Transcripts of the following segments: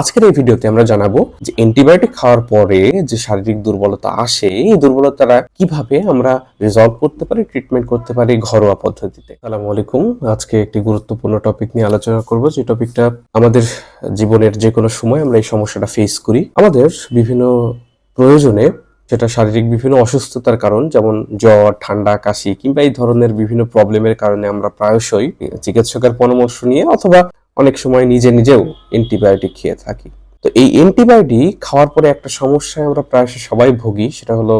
আজকের এই ভিডিওতে আমরা জানাব যে অ্যান্টিবায়োটিক খাওয়ার পরে যে শারীরিক দুর্বলতা আসে, এই দুর্বলতাটা কীভাবে আমরা রিজলভ করতে পারি ট্রিটমেন্ট করতে পারি ঘরোয়া পদ্ধতিতে। আসসালামু আলাইকুম। আজকে একটি গুরুত্বপূর্ণ টপিক নিয়ে আলোচনা করব। যে টপিকটা আমাদের জীবনের যে কোনো সময় আমরা এই সমস্যাটা ফেস করি। আমাদের বিভিন্ন প্রয়োজনে সেটা শারীরিক বিভিন্ন অসুস্থতার কারণ, যেমন জ্বর, ঠান্ডা, কাশি, কিংবা এই ধরনের বিভিন্ন প্রবলেমের কারণে আমরা প্রায়শই চিকিৎসকের পরামর্শ নিয়ে অথবা অনেক সময় নিজে নিজেও অ্যান্টিবায়োটিক খেয়ে থাকি। তো এই অ্যান্টিবায়োটিক খাওয়ার পরে একটা সমস্যায় আমরা প্রায়শই সবাই ভুগি, সেটা হলো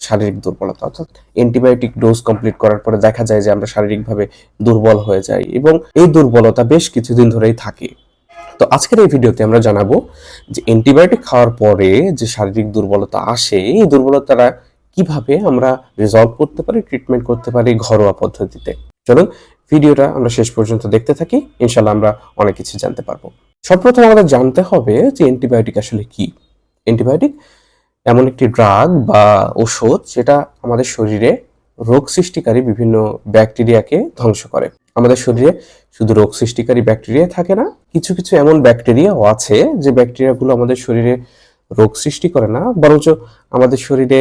শারীরিক দুর্বলতা। অর্থাৎ অ্যান্টিবায়োটিক ডোজ কমপ্লিট করার পরে দেখা যায় যে আমরা শারীরিকভাবে দুর্বল হয়ে যাই এবং এই দুর্বলতা বেশ কিছুদিন ধরেই থাকে। তো আজকের এই ভিডিওতে আমরা জানাব যে অ্যান্টিবায়োটিক খাওয়ার পরে যে শারীরিক দুর্বলতা আসে, এই দুর্বলতারা কীভাবে আমরা রিজলভ করতে পারি ট্রিটমেন্ট করতে পারি ঘরোয়া পদ্ধতিতে। চলুন ভিডিওটা আমরা শেষ পর্যন্ত দেখতে থাকি। ইনশাল্লাহ আমরা অনেক কিছু জানতে পারব। সর্বপ্রথম আমাদের জানতে হবে যে অ্যান্টিবায়োটিক আসলে কি? অ্যান্টিবায়োটিক এমন একটি ড্রাগ বা ওষুধ যেটা আমাদের শরীরে রোগ সৃষ্টিকারী বিভিন্ন ব্যাকটেরিয়াকে ধ্বংস করে। আমাদের শরীরে শুধু রোগ সৃষ্টিকারী ব্যাকটেরিয়া থাকে না, কিছু কিছু এমন ব্যাকটেরিয়াও আছে যে ব্যাকটেরিয়াগুলো আমাদের শরীরে রোগ সৃষ্টি করে না, বরঞ্চ আমাদের শরীরে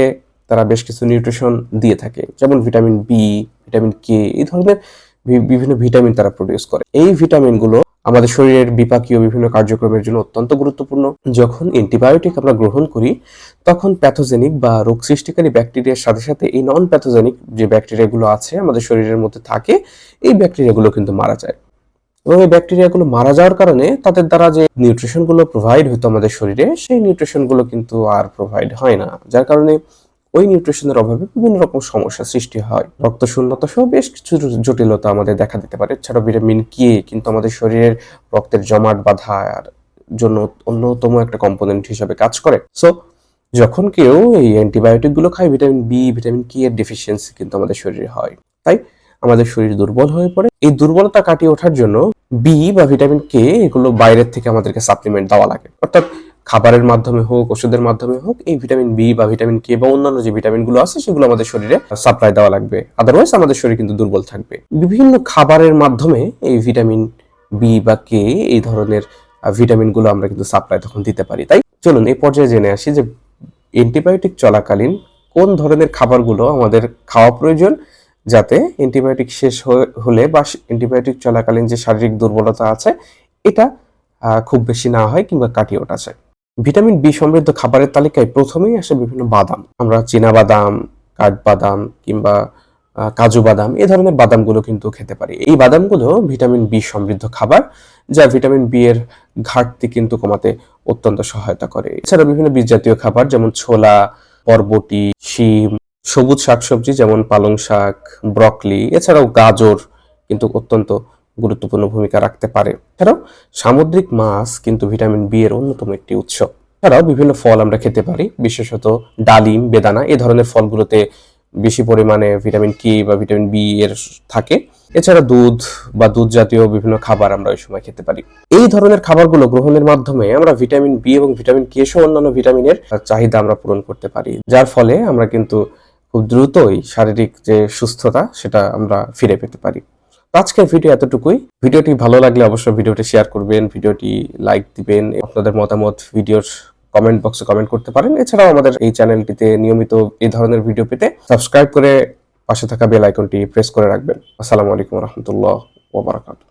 তারা বেশ কিছু নিউট্রিশন দিয়ে থাকে, যেমন ভিটামিন বি ভিটামিন কে এই ধরনের বিভিন্ন ভিটামিন তারা প্রডিউস করে। এই ভিটামিনগুলো আমাদের শরীরের বিপাকীয় বিভিন্ন কার্যক্রমের জন্য অত্যন্ত গুরুত্বপূর্ণ। যখন অ্যান্টিবায়োটিক আমরা গ্রহণ করি, তখন প্যাথোজেনিক বা রোগ সৃষ্টিকারী ব্যাকটেরিয়ার সাথে সাথে এই নন প্যাথোজেনিক যে ব্যাকটেরিয়াগুলো আছে আমাদের শরীরের মধ্যে থাকে, এই ব্যাকটেরিয়াগুলো কিন্তু মারা যায়। এবং এই ব্যাকটেরিয়াগুলো মারা যাওয়ার কারণে তাদের দ্বারা যে নিউট্রিশনগুলো প্রোভাইড হতো আমাদের শরীরে, সেই নিউট্রিশনগুলো কিন্তু আর প্রোভাইড হয় না। যার কারণে ওই নিউট্রিশনের অভাবে বিভিন্ন রকম সমস্যা সৃষ্টি হয়। রক্ত শূন্যতা সহ বেশ কিছু জটিলতা আমাদের দেখা দিতে পারে। এছাড়াও ভিটামিন কে কিন্তু আমাদের শরীরের রক্তের জমাট বাঁধার জন্য অন্যতম একটা কম্পোনেন্ট হিসাবে কাজ করে। সো যখন কেউ এই অ্যান্টিবায়োটিকগুলো খায় ভিটামিন বি ভিটামিন কে এর ডেফিসিয়েন্সি কিন্তু আমাদের শরীরে হয়। তাই আমাদের শরীর দুর্বল হয়ে পড়ে। এই দুর্বলতা কাটিয়ে ওঠার জন্য বি বা ভিটামিন কে এগুলো বাইরের থেকে আমাদেরকে সাপ্লিমেন্ট দেওয়া লাগে। অর্থাৎ খাবারের মাধ্যমে হোক, ওষুধের মাধ্যমে হোক, এই ভিটামিন বি বা ভিটামিন কে বা অন্যান্য যে ভিটামিনগুলো আছে, সেগুলো আমাদের শরীরে সাপ্লাই দেওয়া লাগবে। আদারওয়াইজ আমাদের শরীর কিন্তু দুর্বল থাকবে। বিভিন্ন খাবারের মাধ্যমে এই ভিটামিন বি বা কে এই ধরনের ভিটামিনগুলো আমরা কিন্তু সাপ্লাই তখন দিতে পারি। তাই চলুন এই পর্যায়ে জেনে আসি যে অ্যান্টিবায়োটিক চলাকালীন কোন ধরনের খাবারগুলো আমাদের খাওয়া প্রয়োজন, যাতে অ্যান্টিবায়োটিক শেষ হলে বা অ্যান্টিবায়োটিক চলাকালীন যে শারীরিক দুর্বলতা আছে, এটা খুব বেশি না হয় কিংবা কাটিয়ে ওঠা যায়। ভিটামিন বি সমৃদ্ধ খাবারের তালিকায় প্রথমেই আসে বিভিন্ন বাদাম। আমরা চীনা বাদাম কাঠবাদাম কিংবা কাজু বাদাম এই ধরনের বাদামগুলো কিন্তু খেতে পারি। এই বাদামগুলো ভিটামিন বি সমৃদ্ধ খাবার, যা ভিটামিন বি এর ঘাটতি কিন্তু কমাতে অত্যন্ত সহায়তা করে। এছাড়া বিভিন্ন বীজ জাতীয় খাবার যেমন ছোলা, বরবটি, শিম, সবুজ শাকসবজি যেমন পালং শাক, ব্রকলি, এছাড়াও গাজর কিন্তু অত্যন্ত গুরুত্বপূর্ণ ভূমিকা রাখতে পারে। এছাড়াও সামুদ্রিক মাছ কিন্তু ভিটামিন বি এর অন্যতম একটি উৎস। এছাড়াও বিভিন্ন ফল আমরা খেতে পারি, বিশেষত ডালিম, বেদানা এই ধরনের ফলগুলোতে বেশি পরিমাণে ভিটামিন কে বা ভিটামিন বি এর থাকে। এছাড়া দুধ বা দুধ জাতীয় বিভিন্ন খাবার আমরা ওই সময় খেতে পারি। এই ধরনের খাবারগুলো গ্রহণের মাধ্যমে আমরা ভিটামিন বি এবং ভিটামিন কে সহ অন্যান্য ভিটামিনের চাহিদা আমরা পূরণ করতে পারি। যার ফলে আমরা কিন্তু খুব দ্রুতই শারীরিক যে সুস্থতা, সেটা আমরা ফিরে পেতে পারি। আজকের ভিডিও এতটুকুই। ভিডিওটি ভালো লাগলে অবশ্যই ভিডিওটি শেয়ার করবেন, ভিডিওটি লাইক দিবেন, আপনাদের মতামত ভিডিওর কমেন্ট বক্সে কমেন্ট করতে পারেন। এছাড়াও আমাদের এই চ্যানেলটিতে নিয়মিত এই ধরনের ভিডিও পেতে সাবস্ক্রাইব করে পাশে থাকা বেল আইকনটি প্রেস করে রাখবেন। আসসালামু আলাইকুম রহমতুল্লাহ ওবরাকাতুহ